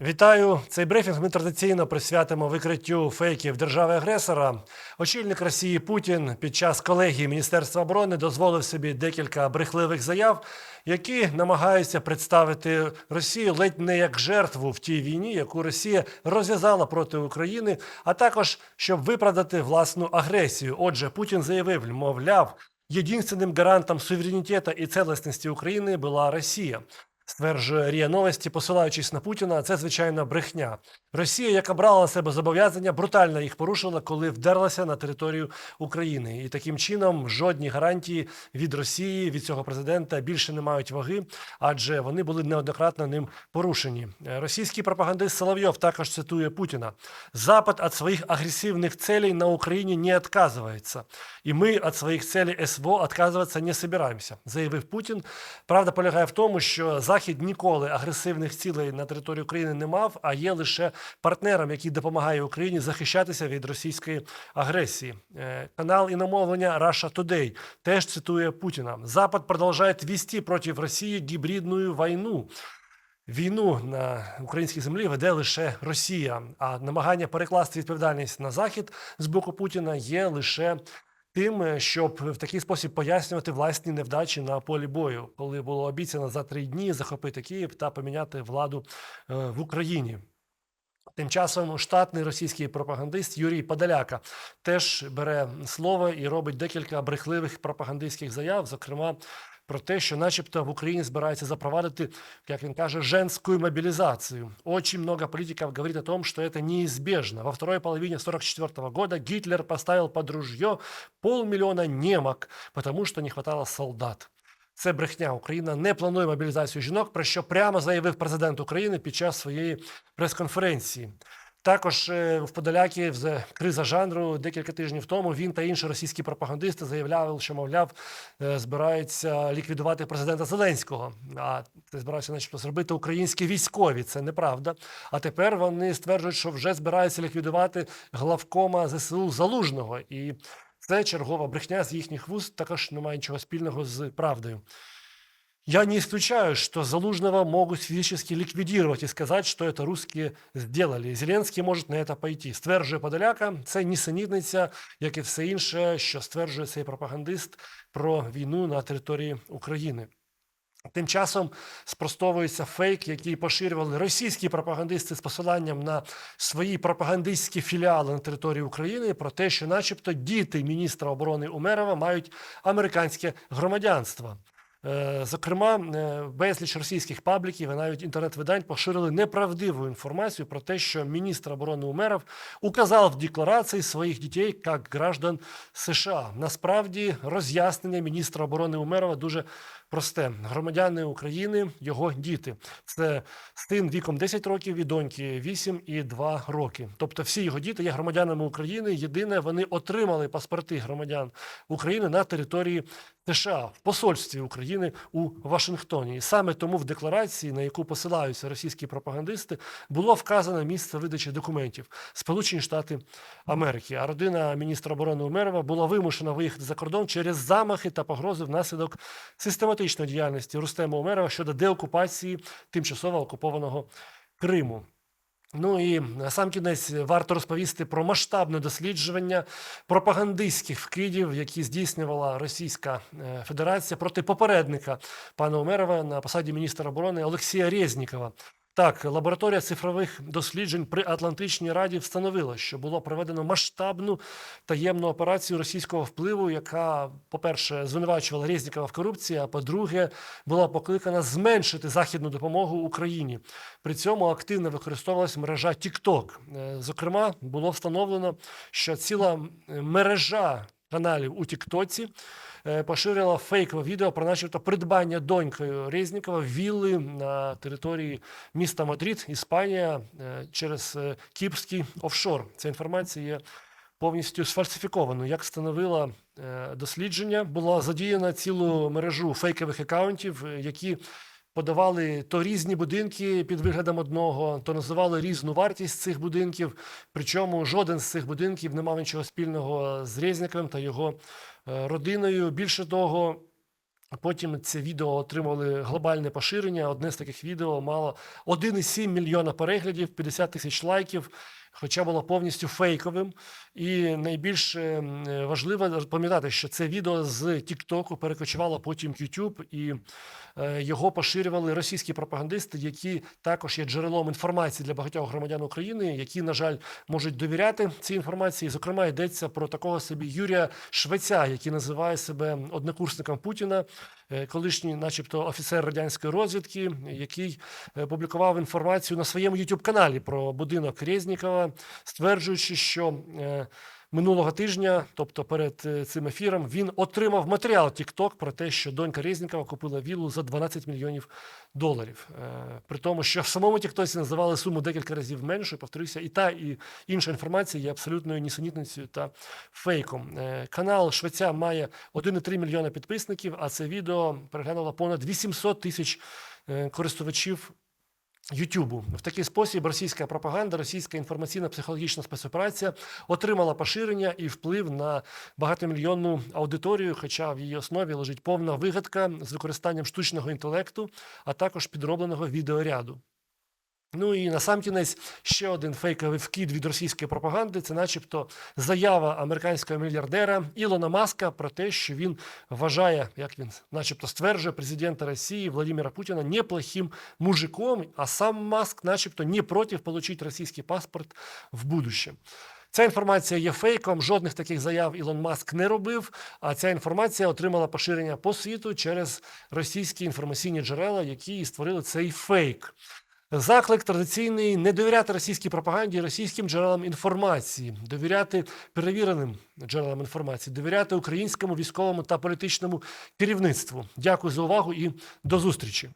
Вітаю! Цей брифінг ми традиційно присвятимо викриттю фейків держави-агресора. Очільник Росії Путін під час колегії Міністерства оборони дозволив собі декілька брехливих заяв, які намагаються представити Росію ледь не як жертву в тій війні, яку Росія розв'язала проти України, а також щоб виправдати власну агресію. Отже, Путін заявив, мовляв, єдинственним гарантом суверенітету і цілісності України була Росія. Стверджує Рія Новості, посилаючись на Путіна, це звичайно брехня. Росія, яка брала на себе зобов'язання, брутально їх порушила, коли вдерлася на територію України. І таким чином жодні гарантії від Росії, від цього президента більше не мають ваги, адже вони були неоднократно ним порушені. Російський пропагандист Соловйов також цитує Путіна: Запад від своїх агресивних целей на Україні не відказується, і ми від своїх целей СВО відказуватися не собираємося, заявив Путін. Правда полягає в тому, що Захід ніколи агресивних цілей на території України не мав, а є лише партнером, який допомагає Україні захищатися від російської агресії. Е, Канал іномовлення Russia Today теж цитує Путіна. Запад продовжує вести проти Росії гібридну війну. Війну на українській землі веде лише Росія, а намагання перекласти відповідальність на захід з боку Путіна є лише тим, е, щоб в такий спосіб пояснювати власні невдачі на полі бою, коли було обіцяно за три дні захопити Київ та поміняти владу е, в Україні. Тим часом штатний російський пропагандист Юрій Подоляка теж бере слово і робить декілька брехливих пропагандистських заяв, зокрема про те, що, начебто, в Україні збираються запровадити, як він каже, женську мобілізацію. Очень много политиков говорит о том, что это неизбежно. Во второй половине 44 года Гитлер поставил под ружье полмиллиона немок, потому что не хватало солдат. Це брехня. Україна не планує мобілізацію жінок, про що прямо заявив президент України під час своєї прес-конференції. Також е, в Подолякі в криза жанру декілька тижнів тому він та інші російські пропагандисти заявляли, що мовляв е, збираються ліквідувати президента Зеленського. А це збираються, начебто, зробити українські військові. Це неправда. А тепер вони стверджують, що вже збираються ліквідувати главкома ЗСУ Залужного. І це чергова брехня з їхніх вуст, також не має нічого спільного з правдою. Я не исключаю, что Залужного могут физически ликвидировать и сказать, что это русские сделали. Зеленський може на це пойти. Стверджує Подоляка, це нісенітниця, як і все інше, що стверджує цей пропагандист про війну на території України. Тим часом спростовується фейк, який поширювали російські пропагандисти з посиланням на свої пропагандистські філіали на території України про те, що, начебто, діти міністра оборони Умерова мають американське громадянство. Е, Зокрема, е, безліч російських пабліків і навіть інтернет-видань поширили неправдиву інформацію про те, що міністр оборони Умеров указав в декларації своїх дітей як граждан США. Насправді, роз'яснення міністра оборони Умерова дуже просте: громадяни України, його діти. Це син віком 10 років і доньки 8 і 2 роки. Тобто, всі його діти є громадянами України. Єдине, вони отримали паспорти громадян України на території США в посольстві України у Вашингтоні. І саме тому в декларації, на яку посилаються російські пропагандисти, було вказано місце видачі документів Сполучені Штати Америки. А родина міністра оборони Умерова була вимушена виїхати за кордон через замахи та погрози внаслідок систематичної діяльності Рустема Умерова щодо деокупації тимчасово окупованого Криму. Ну і на сам кінець варто розповісти про масштабне дослідження пропагандистських вкидів, які здійснювала Російська е, Федерація проти попередника пана Умерова на посаді міністра оборони Олексія Резнікова. Так, лабораторія цифрових досліджень при Атлантичній раді встановила, що було проведено масштабну таємну операцію російського впливу, яка, по-перше, звинувачувала Резнікова в корупції, а по-друге, була покликана зменшити західну допомогу Україні. При цьому активно використовувалась мережа TikTok. Е, Зокрема, було встановлено, що ціла мережа каналів у Тіктоці е, поширила фейкове відео про начебто придбання донькою Резнікова вілли на території міста Мадрид, Іспанія, е, через е, Кіпрський офшор. Ця інформація є повністю сфальсифікованою. Як встановило е, дослідження, була задіяна цілу мережу фейкових акаунтів, які подавали то різні будинки під виглядом одного, то називали різну вартість цих будинків. Причому жоден з цих будинків не мав нічого спільного з Резніковим та його е, родиною. Більше того, Потім це відео отримали глобальне поширення. Одне з таких відео мало 1,7 мільйона переглядів, 50 тисяч лайків, хоча було повністю фейковим. І найбільш е, важливо пам'ятати, що це відео з Тіктоку перекочувало потім YouTube, і е, його поширювали російські пропагандисти, які також є джерелом інформації для багатьох громадян України, які, на жаль, можуть довіряти цій інформації. Зокрема, йдеться про такого собі Юрія Швеця, який називає себе однокурсником Путіна, е, колишній, начебто, офіцер радянської розвідки, який е, публікував інформацію на своєму youtube каналі про будинок Резнікова, стверджуючи, що е, минулого тижня, тобто перед е, цим ефіром, він отримав матеріал TikTok про те, що донька Резнікова купила віллу за 12 мільйонів доларів. Е, При тому, що в самому TikTok називали суму декілька разів меншою, повторюся, і та і інша інформація є абсолютною нісенітницею та фейком. Е, Канал Швеця має 1,3 мільйона підписників, а це відео переглянуло понад 800 тисяч користувачів Ютубу в такий спосіб російська пропаганда, російська інформаційна психологічна спецоперація отримала поширення і вплив на багатомільйонну аудиторію, хоча в її основі лежить повна вигадка з використанням штучного інтелекту, а також підробленого відеоряду. Ну і на сам кінець ще один фейковий вкид від російської пропаганди. Це, начебто, заява американського мільярдера Ілона Маска про те, що він вважає, як він, начебто, стверджує президента Росії Владимира Путіна неплохим мужиком, а сам Маск, начебто, не проти отримати російський паспорт в будущем. Ця інформація є фейком. Жодних таких заяв Ілон Маск не робив. А ця інформація отримала поширення по світу через російські інформаційні джерела, які створили цей фейк. Заклик традиційний не довіряти російській пропаганді, російським джерелам інформації, довіряти перевіреним джерелам інформації, довіряти українському військовому та політичному керівництву. Дякую за увагу і до зустрічі.